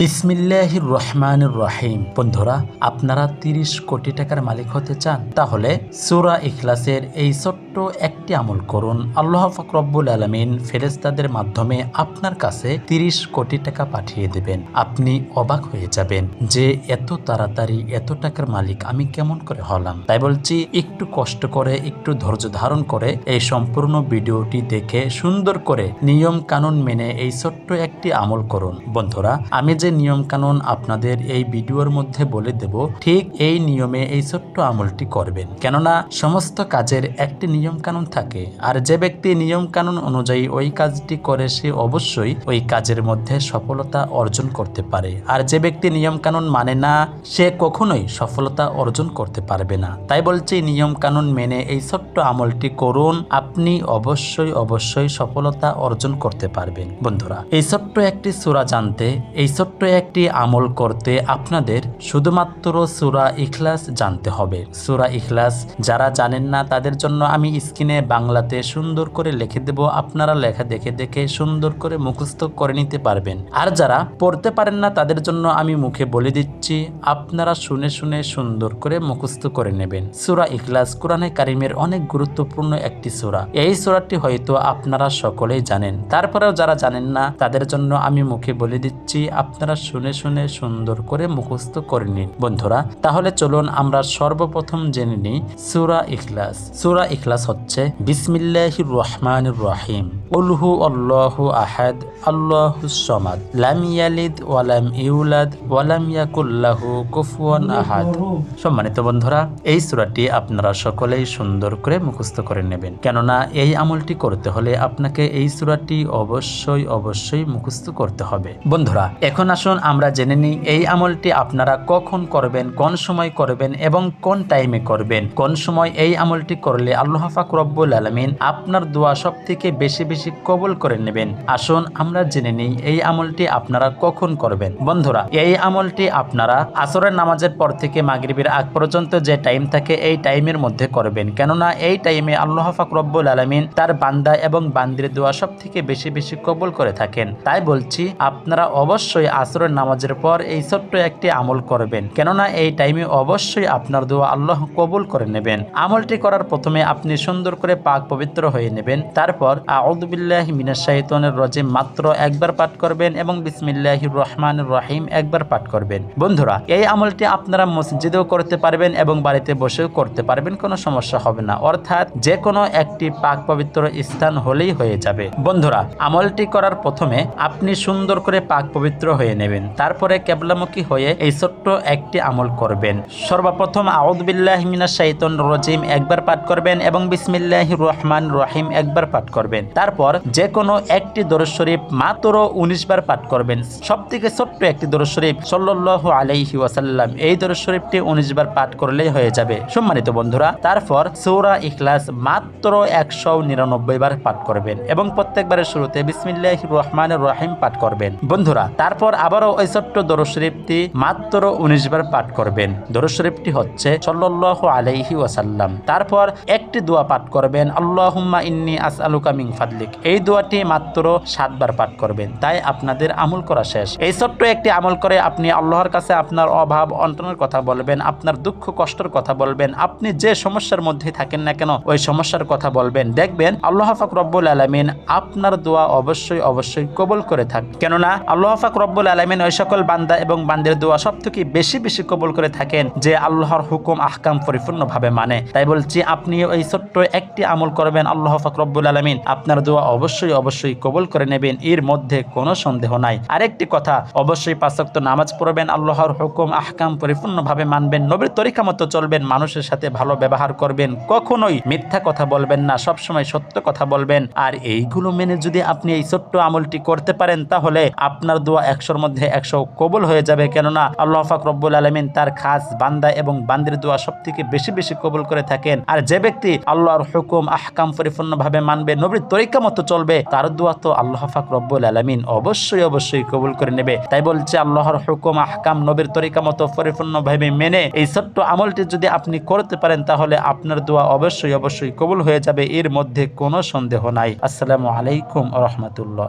বিসমিল্লাহির রহমানুর রহিম। বন্ধুরা, আপনারা তিরিশ কোটি টাকার মালিক হতে চান, তাহলে সুরা ইখলাসের এই ছোট্ট একটি আমল করুন। আল্লাহ ফকরব্বুল আলমিন ফেরেস্তাদের মাধ্যমে আপনার কাছে তিরিশ কোটি টাকা পাঠিয়ে দেবেন। আপনি অবাক হয়ে যাবেন যে এত তাড়াতাড়ি এত টাকার মালিক আমি কেমন করে হলাম। তাই বলছি, একটু কষ্ট করে, একটু ধৈর্য ধারণ করে এই সম্পূর্ণ ভিডিওটি দেখে সুন্দর করে নিয়ম কানুন মেনে এই ছোট্ট একটি আমল করুন। বন্ধুরা, আমি যে নিয়ম কানুন আপনাদের এই ভিডিওর মধ্যে বলে দেব, ঠিক এই নিয়মে এই ছোট্ট আমলটি করবেন। কেননা সমস্ত কাজের একটি নিয়ম কানুন থাকে, আর যে ব্যক্তি নিয়ম কানুন অনুযায়ী ওই কাজটি করে, সে অবশ্যই ওই কাজের মধ্যে সফলতা অর্জন করতে পারে। আর যে ব্যক্তি নিয়ম কানুন মানে না, সে কখনোই সফলতা অর্জন করতে পারবে না। তাই বলছি নিয়ম কানুন মেনে এই ছোট্ট আমলটি করুন। আপনি অবশ্যই অবশ্যই সফলতা অর্জন করতে পারবেন। বন্ধুরা, এই ছোট্ট একটি সূরা জানতে, এই ছোট্ট একটি আমল করতে আপনাদের শুধুমাত্র সুরা ইখলাস জানতে হবে। সুরা ইখলাস যারা জানেন না, তাদের জন্য আমি স্ক্রিনে বাংলাতে সুন্দর করে লিখে দেব। আপনারা লেখা দেখে দেখে সুন্দর করে মুখস্থ করে নিতে পারবেন। আর যারা পড়তে পারেন না, তাদের জন্য আমি মুখে বলে দিচ্ছি, আপনারা শুনে শুনে সুন্দর করে মুখস্থ করে নেবেন। সুরা ইখলাস কোরআনে কারিমের অনেক গুরুত্বপূর্ণ একটি সূরা। এই সূরাটি হয়তো আপনারা সকলেই জানেন। তারপরেও যারা জানেন না, তাদের জন্য আমি মুখে বলে দিচ্ছি, আপনারা শুনে শুনে সুন্দর করে মুখস্থ করে নিন। বন্ধুরা, তাহলে চলুন আমরা সর্বপ্রথম জেনে নিই সুরা ইখলাস। সুরা ইখলাস হচ্ছে বিসমিল্লাহ রহমান রহিম। উলহু আল্লাহু আহাদ আল্লাহু সমাদ লাম ইয়ালিদ ওয়ালাম ইউলাদ ওয়ালাম ইয়াকুল্লাহু কুফুয়ান আহাদ সম্মানিত বন্ধুরা, এই সূরাটি আপনারা সকলেই সুন্দর করে মুখস্থ করে নেবেন। কেননা এই আমলটি করতে হলে আপনাকে এই সূরাটি অবশ্যই অবশ্যই মুখস্থ করতে হবে। বন্ধুরা, এখন আসুন আমরা জেনে নিই এই আমলটি আপনারা কখন করবেন, কোন সময় করবেন এবং কোন টাইমে করবেন। কোন সময় এই আমলটি করলে আল্লাহ পাক রব্বুল আলামিন আপনার দোয়া সব থেকে বেশি বেশি কবুল করে নেবেন। আসুন, আমরা জেনে নিই এই আমলটি আপনারা কখন করবেন। বন্ধুরা, এই আমলটি আপনারা আসরের নামাজের পর থেকে মাগরিবের আগ পর্যন্ত যে টাইম থাকে এই টাইমের মধ্যে করবেন। কেননা এই টাইমে আল্লাহ পাক রব্বুল আলামিন তার বান্দা এবং বান্দির দোয়া সব থেকে বেশি বেশি কবুল করে থাকেন। তাই বলছি, আপনারা অবশ্যই আসরের নামাজের পর এই ছোট্ট একটি আমল করবেন। কেননা এই টাইমে অবশ্যই আপনার দোয়া আল্লাহ কবুল করে নেবেন। আমলটি করার প্রথমে আপনি সুন্দর করে পাক পবিত্র হয়ে নেবেন। তারপর আউদুবিল্লাহ মিনাশাইতনের রজিম। মাত্র একবার পাঠ করবেন এবং বিসমিল্লাহ রহমান রহিম একবার পাঠ করবেন। বন্ধুরা, এই আমলটি আপনারা মসজিদেও করতে পারবেন এবং বাড়িতে বসেও করতে পারবেন, কোনো সমস্যা হবে না। অর্থাৎ যে কোনো একটি পাক পবিত্র স্থান হলেই হয়ে যাবে। বন্ধুরা, আমলটি করার প্রথমে আপনি সুন্দর করে পাক পবিত্র হয়ে নেবেন। তারপরে কেবলামুখী হয়ে এই ছোট্ট একটি আমল করবেন। সর্বপ্রথম আউদবিল্লাহ মিনা শাইতন রজিম একবার পাঠ করবেন এবং বিসমিল্লাহ রহমান রহিম একবার পাঠ করবেন। তারপর যে কোনো একটি দরজ শরীফ মাত্র উনিশ বার পাঠ করবেন। সব থেকে ছোট্ট একটি দরজ শরীফ সাল্লাহ আলাইহি ওয়াসাল্লাম, এই দরজ শরীফটি উনিশ বার পাঠ করলেই হয়ে যাবে। সম্মানিত বন্ধুরা, তারপর সৌরা ইখলাস মাত্র একশো নিরানব্বই বার পাঠ করবেন এবং প্রত্যেকবারের শুরুতে বিসমিল্লাহ রহমান রহিম পাঠ করবেন। বন্ধুরা, তারপর আবারও ওই ছোট্ট দরজ শরীফটি মাত্র উনিশ বার পাঠ করবেন। দরজ শরীফটি হচ্ছে সাল্লাহ আলাইহি ওয়াসাল্লাম। তারপর একটি দোয়া পাঠ করবেন, আল্লাহুম্মা ইন্নি আস আলুকা মিং ফাদলিক। এই দোয়াটি মাত্র সাতবার পাঠ করবেন। তাই আপনাদের আমল করা শেষ। এই ছোট্ট একটি আমল করে আপনি আল্লাহর কাছে আপনার অভাব অন্টনের কথা বলবেন, আপনার দুঃখ কষ্টের কথা বলবেন, আপনি যে সমস্যার মধ্যে থাকেন না কেন, ওই সমস্যার কথা বলবেন। দেখবেন আল্লাহ ফাক রব্বুল আলমিন আপনার দোয়া অবশ্যই অবশ্যই কবল করে থাক। কেননা আল্লাহ ফাক রব্বুল আলমিন ওই সকল বান্দা এবং বান্দের দোয়া সব থেকে বেশি বেশি কবল করে থাকেন যে আল্লাহর হুকুম আহকাম পরিপূর্ণভাবে মানে। তাই বলছি আপনি ওই ছোট্ট একটি আমল করবেন আল্লাহ ফাক রব্বুল আলমিন। আপনার দোয়া অবশ্যই অবশ্যই কবল করে নেবেন, এর মধ্যে কোনো সন্দেহ নাই। আরেকটি কথা, অবশ্যই পাঁচক্ত নামাজ পড়বেন, আল্লাহর হুকুম, আহকাম পরিপূর্ণভাবে মানবেন, নবীর তরিকা মতো চলবেন, মানুষের সাথে ভালো ব্যবহার করবেন, কখনোই মিথ্যা কথা বলবেন না, সবসময় সত্য কথা বলবেন। আর এইগুলো মেনে যদি আপনি এই ছোট্ট আমলটি করতে পারেন, তাহলে আপনার দোয়া একশোর মধ্যে একশো কবুল হয়ে যাবে। কেননা আল্লাহ ফাক রব্বুল আলমিন তার খাস বান্দা এবং বান্দির দোয়া সব থেকে বেশি বেশি কবুল করে থাকেন। আর যে ব্যক্তি আল্লাহর হুকুম, আহকাম পরিপূর্ণভাবে মানবে, নবীর তরিকা মতো চলবে, তার দোয়া তো আল্লাহ ফাক রব্বুল আলমিন অবশ্যই অবশ্যই কবুল করে নেবে। তাই বলছে, আল্লাহর হুকুম, আহকাম, নবীর তরিকা মতো পরিপূর্ণভাবে মেনে এই ছোট্ট আমলটি যদি আপনি করতে পারেন, তাহলে আপনার দোয়া অবশ্যই অবশ্যই কবুল হয়ে যাবে, এর মধ্যে কোনো সন্দেহ নাই। আসসালামু আলাইকুম রহমতুল্লাহ।